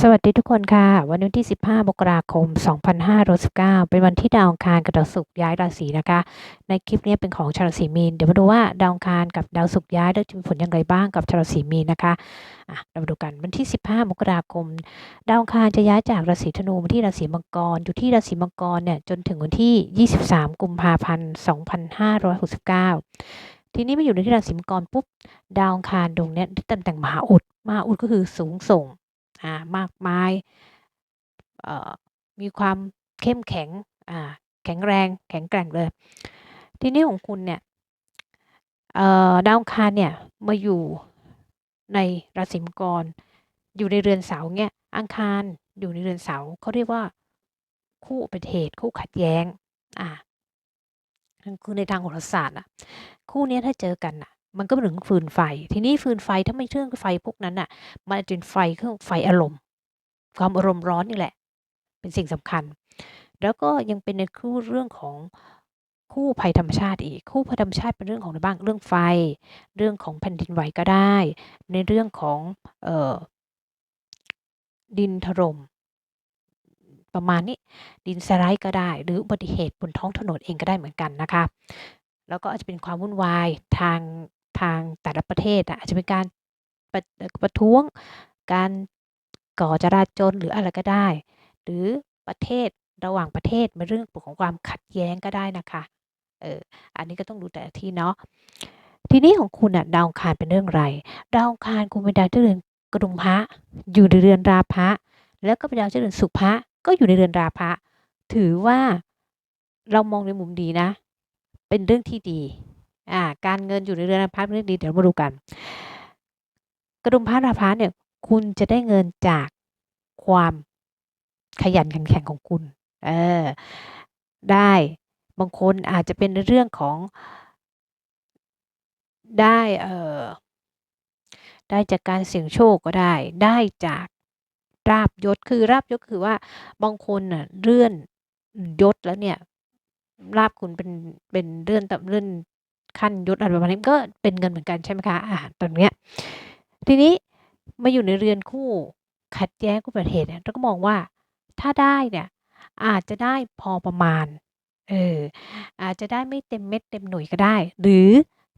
สวัสดีทุกคนค่ะ วันนี้ที่ 15มกราคม 2519 เป็นวันที่ดาวอังคารกับดาวศุกร์ย้ายราศีนะคะ ในคลิปนี้เป็นของชาวราศีมีน เดี๋ยวมาดูว่าดาวอังคารกับดาวศุกร์ย้ายจะมีผลอย่างไรบ้างกับชาวราศีมีนนะคะะเรามาดูกันวันที่ 15 มกราคม ดาวอังคารจะย้ายจากราศีธนูมาที่ราศีมังกร อยู่ที่ราศีมังกรเนี่ยจนถึงวันที่ 23 กุมภาพันธ์ 2569ทีนี้มาอยู่ในที่ราศีมังกรปุ๊บ ดาวอังคารดวงนี้ที่ตำแหน่งมหาอุดมหาอุดก็คือสูงส่ง มากมายเออมีความเข้มแข็งอ่าแข็งแรงแข็งแกร่งเลย ทีนี้ของคุณเนี่ยเอ่อดาวอังคารเนี่ยมาอยู่ในราศีมังกร อยู่ในเรือนเสาเนี่ยอังคารอยู่ในเรือนเสาเขาเรียกว่าคู่อุบัติเหตุคู่ขัดแย้งอ่าคือในทางโหราศาสตร์อะคู่เนี้ยถ้าเจอกันอะ มันก็เป็นเรื่องฟืนไฟ ทีนี้ฟืนไฟถ้าไม่เครื่องไฟพวกนั้นน่ะ มันจะเป็นไฟเครื่องไฟอารมณ์ ความอารมณ์ร้อนนี่แหละ เป็นสิ่งสำคัญ แล้วก็ยังเป็นในคู่เรื่องของคู่ภัยธรรมชาติอีก คู่ภัยธรรมชาติเป็นเรื่องของอะไรบ้าง เรื่องไฟ เรื่องของแผ่นดินไหวก็ได้ ในเรื่องของเอ่อดินถล่มประมาณนี้ ดินสไลด์ก็ได้ หรืออุบัติเหตุบนท้องถนนเองก็ได้เหมือนกันนะคะ แล้วก็อาจจะเป็นความวุ่นวายทาง ทางแต่ละประเทศอาจจะเป็นการประประท้วงการก่อจราจรหรืออะไรก็ได้ หรือประเทศระหว่างประเทศเป็นเรื่องของความขัดแย้งก็ได้นะคะเอออันนี้ก็ต้องดูแต่ที่เนาะทีนี้ของคุณอะดาวคารเป็นเรื่องไรดาวคารคุณเป็นดาวเจ้าเรือนกระดุมพระอยู่ในเรือนราพะแล้วก็เป็นดาวเจ้าเรือนสุภะก็อยู่ในเรือนราพะถือว่าเรามองในมุมดีนะ เป็นเรื่องที่ดี อ่าการเงินอยู่ในเรือนราพะเป็นเรื่องดีเดี๋ยวมาดูกัน กระดุมพระราพะเนี่ย คุณจะได้เงินจากความขยันขันแข็งของคุณ เออ ได้บางคนอาจจะเป็นในเรื่องของได้เออได้จากการเสี่ยงโชคก็ได้ ได้จากลาภยศคือลาภยศคือว่าบางคนน่ะเลื่อนยศแล้วเนี่ยลาภคุณเป็นเป็นเลื่อนตำเลื่อน ขั้นยศอะไรประมาณนี้ก็เป็นเงินเหมือนกันใช่ไหมคะอาตรงเนี้ยทีนี้มาอยู่ในเรือนคู่ขัดแย้งคู่อุบัติเหตุเนี่ยเราก็มองว่าถ้าได้เนี่ยอาจจะได้พอประมาณเอออาจจะได้ไม่เต็มเม็ดเต็มหน่วยก็ได้ หรือ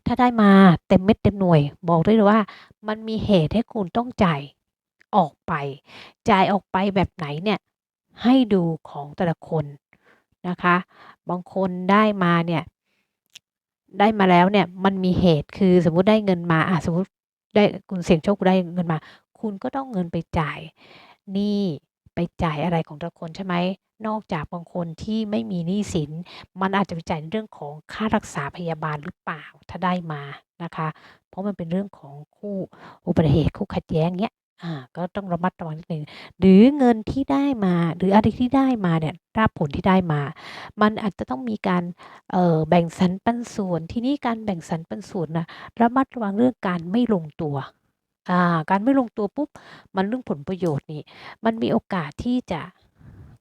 ถ้าได้มาเต็มเม็ดเต็มหน่วย บอกได้เลยว่า มันมีเหตุให้คุณต้องจ่ายออกไป จ่ายออกไปแบบไหนเนี่ยให้ดูของแต่ละคนนะคะ บางคนได้มาเนี่ย ได้มาแล้วเนี่ยมันมีเหตุคือสมมุติได้เงินมาอ่าสมมติได้คุณเสี่ยงโชคได้เงินมา คุณก็ต้องเงินไปจ่ายหนี้ไปจ่ายอะไรของแต่ละคนใช่ไหมนอกจากบางคนที่ไม่มีหนี้สิน มันอาจจะไปจ่ายในเรื่องของค่ารักษาพยาบาลหรือเปล่าถ้าได้มานะคะ เพราะมันเป็นเรื่องของคู่อุบัติเหตุคู่ขัดแย้งเงี้ย อ่า ก็ต้องระมัดระวังนิดหนึ่ง หรือเงินที่ได้มา หรืออะไรที่ได้มาเนี่ยลาภผลที่ได้มา มันอาจจะต้องมีการ เอ่อ แบ่งสรรปันส่วน ทีนี้การแบ่งสรรปันส่วนน่ะ ระมัดระวังเรื่องการไม่ลงตัว อ่า การไม่ลงตัวปุ๊บ มันเรื่องผลประโยชน์นี่ มันมีโอกาสที่จะ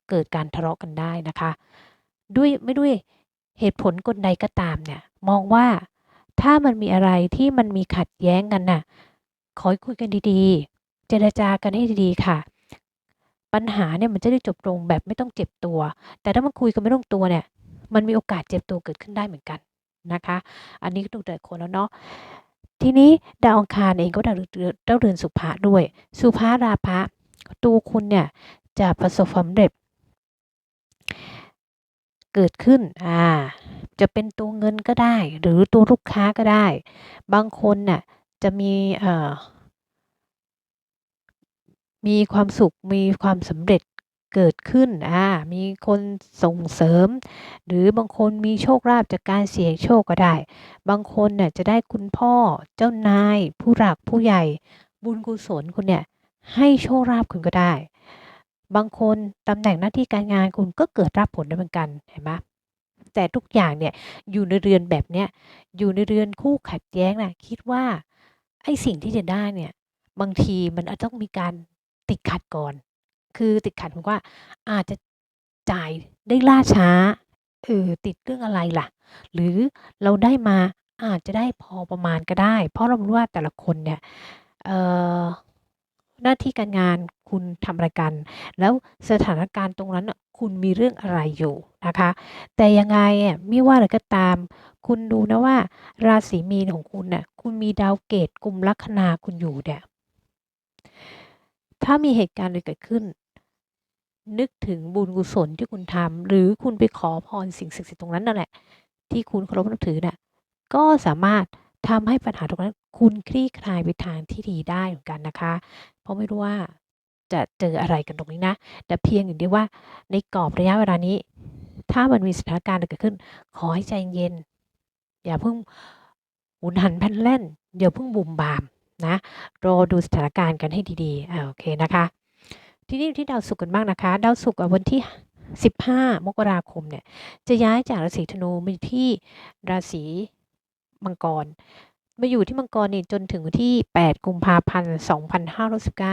เกิดการทะเลาะกันได้นะคะ ด้วย ไม่ด้วยเหตุผลกลใดก็ตามเนี่ย มองว่า ถ้ามันมีอะไรที่มันมีขัดแย้งกันน่ะ ขอให้คุยกันดี ๆ จรจากันให้ดีๆค่ะ ปัญหาเนี่ยมันจะได้จบลงแบบไม่ต้องเจ็บตัว แต่ถ้ามันคุยกันไม่ลงตัวเนี่ย มันมีโอกาสเจ็บตัวเกิดขึ้นได้เหมือนกันนะคะ อันนี้ก็ดูแต่คนแล้วเนาะทีนี้ดาวอังคารเองก็ดาวเรือนเจ้าเรือนสุภะด้วย สุภะราพะตัวคุณเนี่ยจะประสบความสำเร็จ เกิดขึ้นอ่าจะเป็นตัวเงินก็ได้ หรือตัวลูกค้าก็ได้ บางคนน่ะจะมีเอ่อ มีความสุขมีความสำเร็จเกิดขึ้นอ่ามีคนส่งเสริม หรือบางคนมีโชคลาภจากการเสี่ยงโชคก็ได้ บางคนน่ะจะได้คุณพ่อเจ้านาย ผู้หลักผู้ใหญ่ บุญกุศลคุณเนี่ยให้โชคลาภคุณก็ได้ บางคนตำแหน่งหน้าที่การงานคุณก็เกิดลาภผลได้เหมือนกันเห็นไหมแต่ทุกอย่างเนี่ยอยู่ในเรือนแบบเนี้ยอยู่ในเรือนคู่ขัดแย้งน่ะคิดว่าไอ้สิ่งที่จะได้เนี่ยบางทีมันอาจต้องมีการ ติดขัดก่อน คือติดขัดหมายความว่าอาจจะจ่ายได้ล่าช้าเออติดเรื่องอะไรล่ะ หรือเราได้มาอาจจะได้พอประมาณก็ได้ เพราะเรารู้ว่าแต่ละคนเนี่ยหน้าที่การงานคุณทำอะไรกัน แล้วสถานการณ์ตรงนั้นคุณมีเรื่องอะไรอยู่นะคะ แต่ยังไงไม่ว่าอะไรก็ตาม คุณดูนะว่า ราศีมีนของคุณน่ะคุณมีดาวเกตกลุ่มลัคนาคุณอยู่เนี่ย ถ้ามีเหตุการณ์อะไรเกิดขึ้น นึกถึงบุญกุศลที่คุณทำหรือคุณไปขอพรสิ่งศักดิ์สิทธิ์ตรงนั้นนั่นแหละ ที่คุณเคารพนับถือน่ะก็สามารถทำให้ปัญหาตรงนั้น คุณคลี่คลายไปทางที่ดีได้เหมือนกันนะคะ เพราะไม่รู้ว่าจะเจออะไรกันตรงนี้นะ แต่เพียงอย่างเดียวว่าในกรอบระยะเวลานี้ ถ้ามันมีสถานการณ์อะไรเกิดขึ้น ขอให้ใจเย็น อย่าเพิ่งหุนหันพลันแล่นอย่าเพิ่งบุ่มบาม นะรอดูสถานการณ์กันให้ดีๆอ่าโอเคนะคะ ทีนี้ที่ดาวศุกร์กันบ้างนะคะ ดาวศุกร์วันที่ 15 มกราคมเนี่ยจะย้ายจากราศีธนูมาอยู่ที่ราศีมังกรมาอยู่ที่มังกรนี่จนถึงวันที่ 8 กุมภาพันธ์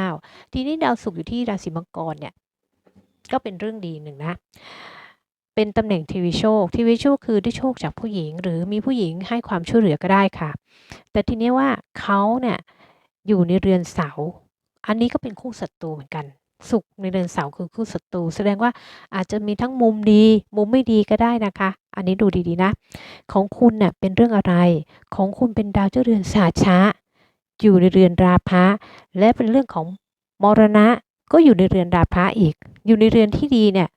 2519 ทีนี้ดาวศุกร์อยู่ที่ราศีมังกรเนี่ย ก็เป็นเรื่องดีหนึ่งนะ เป็นตำแหน่งทีวีโชคทีวีโชคคือได้โชคจากผู้หญิง หรือมีผู้หญิงให้ความช่วยเหลือก็ได้ค่ะ แต่ทีนี้ว่าเขาเนี่ยอยู่ในเรือนเสา อันนี้ก็เป็นคู่ศัตรูเหมือนกัน สุขในเรือนเสาคือคู่ศัตรูแสดงว่าอาจจะมีทั้งมุมดี มุมไม่ดีก็ได้นะคะ อันนี้ดูดีๆนะ ของคุณเน่ยเป็นเรื่องอะไร ของคุณเป็นดาวเจ้าเรือนสาช้า อยู่ในเรือนราพะและเป็นเรื่องของมรณะก็อยู่ในเรือนราพะอีก อยู่ในเรือนที่ดีเนี่ย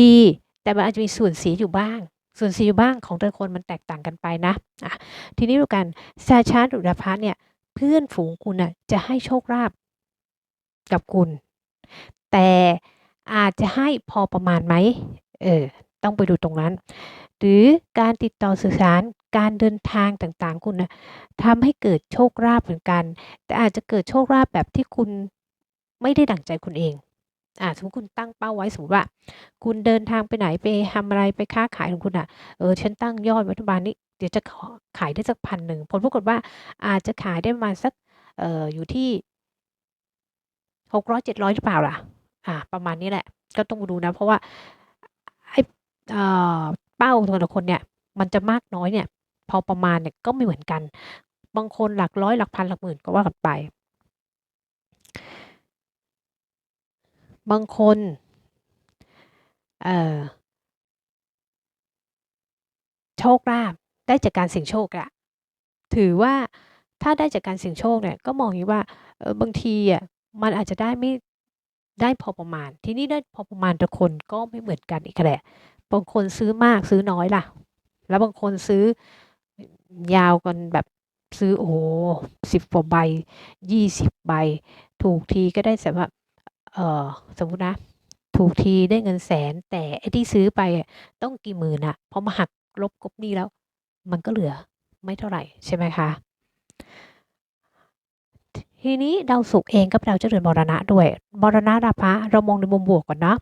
ดี แต่มันอาจจะมีส่วนเสียอยู่บ้าง ส่วนเสียอยู่บ้างของแต่ละคนมันแตกต่างกันไปนะอะทีนี้ดูกันซาชาดุราพะเนี่ยเพื่อนฝูงคุณน่ะจะให้โชคลาภกับคุณ แต่อาจจะให้พอประมาณไหมเออต้องไปดูตรงนั้น หรือการติดต่อสื่อสารการเดินทางต่างๆ คุณนะทำให้เกิดโชคลาภเหมือนกัน แต่อาจจะเกิดโชคลาภแบบที่คุณไม่ได้ดั่งใจคุณเอง อ่าสมมติคุณตั้งเป้าไว้สมมติว่า คุณเดินทางไปไหนไปทำอะไรไปค้าขายของคุณอะเออฉันตั้งยอดไวัตบาลนี้เดี๋ยวจะขอขายได้สักพันหนึ่งผลปรากฏว่าอาจจะขายได้ประมาณสักเอ่ออยู่ที่หกร้อยเจ็ดร้อยหรือเปล่าล่ะอ่า ประมาณนี้แหละ ก็ต้องดูนะ เพราะว่าไอ้เอ่อเป้าแต่ละคนเนี่ย มันจะมากน้อยเนี่ย พอประมาณเนี่ยก็ไม่เหมือนกัน บางคนหลักร้อยหลักพันหลักหมื่นก็ว่ากันไป บางคนเอ่อโชคลาภได้จากการเสี่ยงโชคอะถือว่าถ้าได้จากการเสี่ยงโชคเนี่ยก็มองอย่างว่าเออบางทีอะมันอาจจะได้ไม่ได้พอประมาณ ทีนี้ได้พอประมาณแต่คนก็ไม่เหมือนกันอีกแหละบางคนซื้อมากซื้อน้อยล่ะ แล้วบางคนซื้อยาวกันแบบซื้อโอ้สิบกว่าใบยี่สิบใบ ถูกทีก็ได้สำหรับ เออสมมุตินะ ถูกทีได้เงินแสน แต่ไอ้ที่ซื้อไปอะต้องกี่หมื่นอะพอมาหักลบกบหนี้แล้ว มันก็เหลือไม่เท่าไหร่ใช่ไหมคะ ทีนี้ดาวศุกร์เองก็เป็นดาวเจ้าเรือนมรณะด้วยมรณะราพะเรามองในมุมบวกก่อนนะ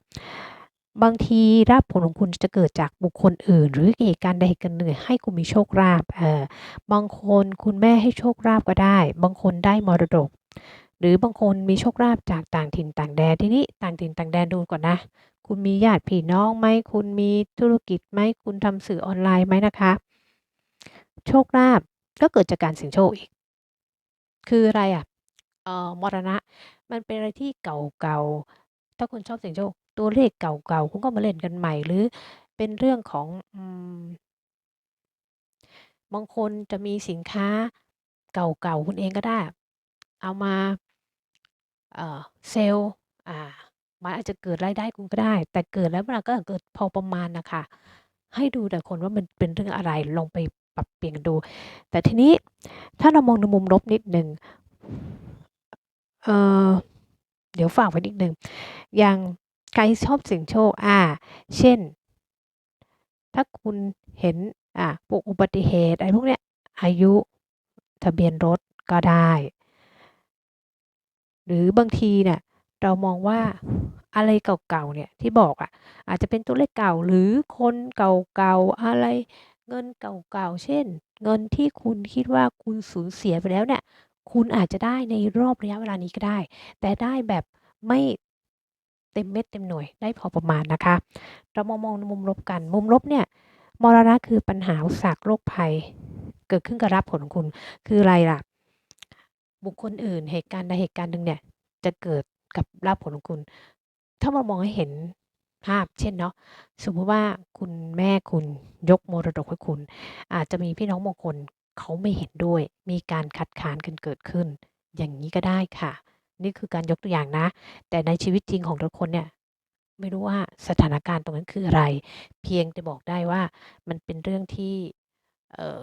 บางทีราบผลของคุณจะเกิดจากบุคคลอื่น หรือเหตุการณ์ใดการณ์หนึ่งให้คุณมีโชคลาภเออบางคนคุณแม่ให้โชคลาภก็ได้ บางคนได้มรดก หรือบางคนมีโชคลาภจากต่างถิ่นต่างแดนที่นี้ต่างถิ่นต่างแดนดูก่อนนะ คุณมีญาติพี่น้องไหมคุณมีธุรกิจไหมคุณทำสื่อออนไลน์ไหมนะคะ โชคลาภก็เกิดจากการเสี่ยงโชคอีก คืออะไรอะเอ่อมรณะ มันเป็นอะไรที่เก่าๆ ถ้าคุณชอบเสี่ยงโชค ตัวเลขเก่าๆ คุณก็มาเล่นกันใหม่ หรือเป็นเรื่องของอืมบางคนจะมีสินค้าเก่าๆ คุณเองก็ได้ เอามา เซลล์อ่ามันอาจจะเกิดรายได้คุณก็ได้ แต่เกิดแล้วมันก็เกิดพอประมาณนะคะ ให้ดูแต่คนว่ามันเป็นเรื่องอะไรลองไปปรับเปลี่ยนดู แต่ทีนี้ถ้าเรามองในมุมลบนิดหนึ่งเเดี๋ยวฝากไว้นิดหนึ่งอย่างใครชอบเสี่ยงโชคอาเช่น ถ้าคุณเห็นอ่าพวกอุบัติเหตุอะไรพวกเนี้ยอายุทะเบียนรถก็ได้ หรือบางทีเนี่ยเรามองว่าอะไรเก่าๆเนี่ยที่บอกอะอาจจะเป็นตัวเลขเก่าหรือคนเก่าๆอะไรเงินเก่าๆเช่น เงินที่คุณคิดว่าคุณสูญเสียไปแล้วเนี่ย คุณอาจจะได้ในรอบระยะเวลานี้ก็ได้ แต่ได้แบบไม่เต็มเม็ดเต็มหน่วยได้พอประมาณนะคะ เรามามองในมุมลบกัน มุมลบเนี่ยมรณะคือปัญหาอุปสรรคโรคภัย เกิดขึ้นกับรับผลของคุณ คืออะไรล่ะ บุคคลอื่น เหตุการณ์ใดเหตุการณ์หนึ่งเนี่ย จะเกิดกับลาภผลของคุณ ถ้าเรามองให้เห็นภาพเช่นเนาะสมมุติว่าคุณแม่คุณยกมรดกให้คุณ อาจจะมีพี่น้องบางคนเขาไม่เห็นด้วย มีการคัดค้านกันเกิดขึ้น อย่างนี้ก็ได้ค่ะ นี่คือการยกตัวอย่างนะ แต่ในชีวิตจริงของทุกคนเนี่ยไม่รู้ว่าสถานการณ์ตรงนั้นคืออะไร เพียงแต่บอกได้ว่ามันเป็นเรื่องที่ เออ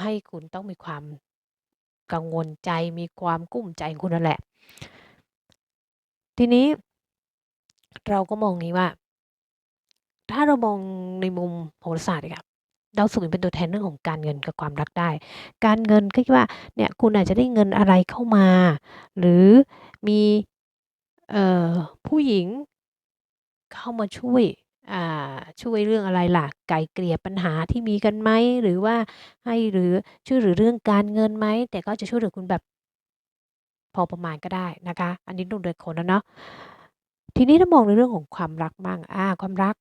ให้คุณต้องมีความกังวลใจมีความกุ้มใจคุณนั่นแหละ ทีนี้ เราก็มองงี้ว่า ถ้าเรามองในมุมโหราศาสตร์อะค่ะดาวศุกร์เป็นตัวแทนเรื่องของการเงินกับความรักได้ การเงินก็คิดว่าเนี่ยคุณอาจจะได้เงินอะไรเข้ามา หรือมีออผู้หญิงเข้ามาช่วย ช่วยเรื่องอะไรล่ะไกล่เกลี่ยปัญหาที่มีกันไหมหรือว่าให้หรือช่วยหลือเรื่องการเงินไหมแต่ก็จะช่วยเหลือคุณแบบ พอประมาณก็ได้นะคะ อันนี้ดูโดยคนอะเนาะทีนี้ถ้ามองในเรื่องของความรักบ้างอาความรัก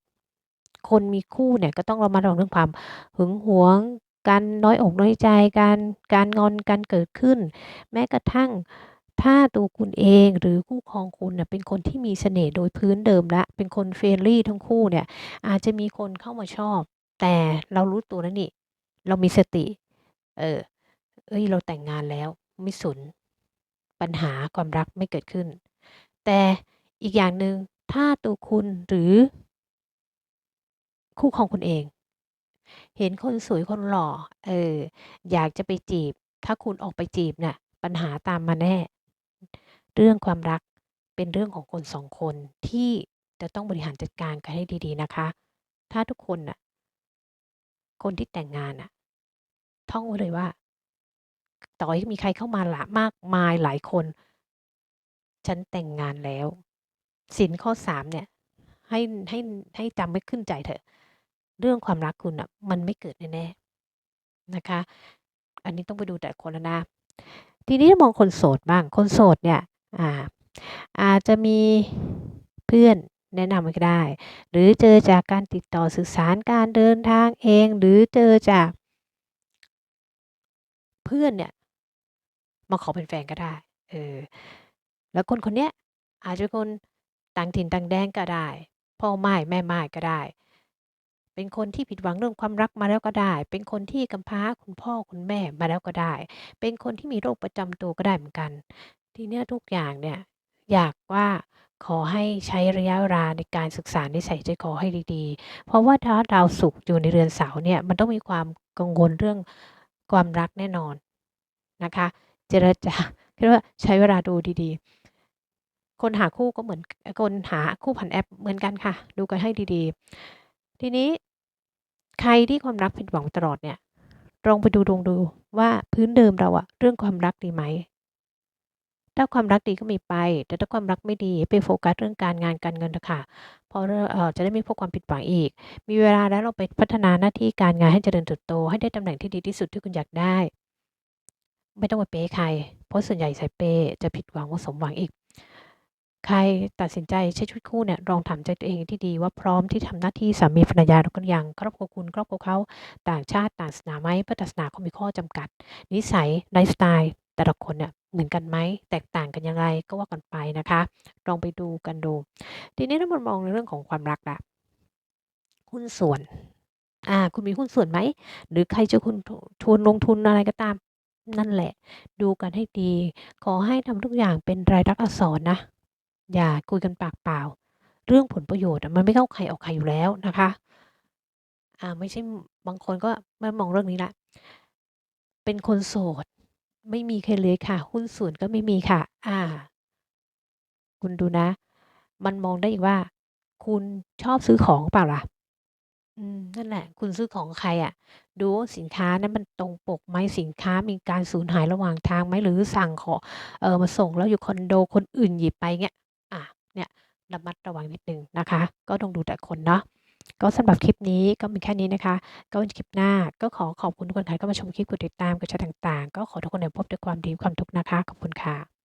คนมีคู่เนี่ย ก็ต้องระมัดระวังเรื่องความหึงหวงการน้อยอกน้อยใจการการงอนกันเกิดขึ้น แม้กระทั่ง ถ้าตัวคุณเองหรือคู่ครองคุณน่ะเป็นคนที่มีเสน่ห์โดยพื้นเดิมแล้วเป็นคน friendly ทั้งคู่เนี่ย อาจจะมีคนเข้ามาชอบ แต่เรารู้ตัวแล้วนี่ เรามีสติ เออเฮ้ย เราแต่งงานแล้ว ไม่สนปัญหาความรักไม่เกิดขึ้น แต่อีกอย่างหนึ่งถ้าตัวคุณหรือ คู่ครองคุณเอง เห็นคนสวยคนหล่อ เออ อยากจะไปจีบ ถ้าคุณออกไปจีบน่ะ ปัญหาตามมาแน่ เรื่องความรักเป็นเรื่องของคน2คนที่จะต้องบริหารจัดการกันให้ดีๆนะคะ ถ้าทุกคนน่ะ คนที่แต่งงานน่ะ ท่องไว้เลยว่า ต่อให้มีใครเข้ามาหละมากมายหลายคน ฉันแต่งงานแล้วศีลข้อ3เนี่ย ให้ให้ให้จำไว้ขึ้นใจเถอะ เรื่องความรักคุณน่ะ มันไม่เกิดแน่ๆนะคะ อันนี้ต้องไปดูแต่คนแล้วนะ ทีนี้มองคนโสดบ้าง คนโสดเนี่ย อ่าอาจจะมีเพื่อนแนะนำก็ได้ หรือเจอจากการติดต่อสื่อสารการเดินทางเอง หรือเจอจากเพื่อนเนี่ยมาขอเป็นแฟนก็ได้เออแล้วคนคนเนี้ยอาจจะคนต่างถิ่นต่างแดนก็ได้ พ่อไม่แม่ไม่ก็ได้ เป็นคนที่ผิดหวังเรื่องความรักมาแล้วก็ได้ เป็นคนที่กำพร้าคุณพ่อคุณแม่มาแล้วก็ได้ เป็นคนที่มีโรคประจำตัวก็ได้เหมือนกัน ทีเนี้ยทุกอย่างเนี่ยอยากว่าขอให้ใช้ระยะเวลาในการศึกษานิสัยใจคอให้ดีๆ เพราะว่าถ้าดาวศุกร์อยู่ในเรือนเสาร์เนี่ยมันต้องมีความกังวลเรื่องความรักแน่นอนนะคะ เจรจาเรียกว่าใช้เวลาดูดีๆ คนหาคู่ก็เหมือนคนหาคู่ผ่านแอปเหมือนกันค่ะ ดูกันให้ดีๆ ทีนี้ใครที่ความรักผิดหวังตลอดเนี่ยลองไปดูดวงดูว่าพื้นเดิมเราอะเรื่องความรักดีไหม ถ้าความรักดีก็มีไป แต่ถ้าความรักไม่ดีไปโฟกัสเรื่องการงานการเงินเถอะค่ะเพราะเอ่อจะได้ไม่พบความผิดหวังอีก มีเวลาแล้วเราไปพัฒนาหน้าที่การงานให้เจริญเติบโต ให้ได้ตำแหน่งที่ดีที่สุดที่คุณอยากได้ ไม่ต้องไปเป๊ะใคร เพราะส่วนใหญ่สายเป๊ะจะผิดหวังว่าสมหวังอีก ใครตัดสินใจใช้ชีวิตคู่เนี่ยลองถามใจตัวเองให้ดีว่าพร้อมที่ทำหน้าที่สามีภรรยาหรือกันยังครอบครัวคุณครอบครัวเขาต่างชาติต่างศาสนาไหมเพราะศาสนาเขามีข้อจำกัด นิสัยไลฟ์สไตล์ แต่ละคนเนี่ยเหมือนกันไหมแตกต่างกันยังไงก็ว่ากันไปนะคะลองไปดูกันดู ทีนี้ถ้ามามองในเรื่องของความรักละหุ้นส่วนอ่าคุณมีหุ้นส่วนไหม หรือใครจะคุณทชวนลงทุนอะไรก็ตาม นั่นแหละ ดูกันให้ดี ขอให้ทำทุกอย่างเป็นลายลักษณ์อักษรนะ อย่าคุยกันปากเปล่า เรื่องผลประโยชน์มันไม่เข้าใครออกใครอยู่แล้วนะคะ อ่าไม่ใช่บางคนก็ไม่มองเรื่องนี้ล้วเป็นคนโสด ไม่มีใครเลยค่ะ หุ้นส่วนก็ไม่มีค่ะ อ่า คุณดูนะ มันมองได้อีกว่า คุณชอบซื้อของเปล่าล่ะ อืมนั่นแหละ คุณซื้อของใครอะดูว่าสินค้านั้นมันตรงปกไหมสินค้ามีการสูญหายระหว่างทางไหมหรือสั่งขอเออมาส่งแล้วอยู่คอนโดคนอื่นหยิบไปเงี้ยอาเนี่ยระมัดระวังนิดนึงนะคะ ก็ต้องดูแต่คนเนาะ ก็สำหรับคลิปนี้ก็มีแค่นี้นะคะ ก็คลิปหน้าก็ขอขอบคุณทุกคนค่ะก็มาชมคลิปกดติดตามกดแชร์ต่างๆ ก็ขอทุกคนเนี่ยพบด้วยความดีความทุกข์นะคะ ขอบคุณค่ะ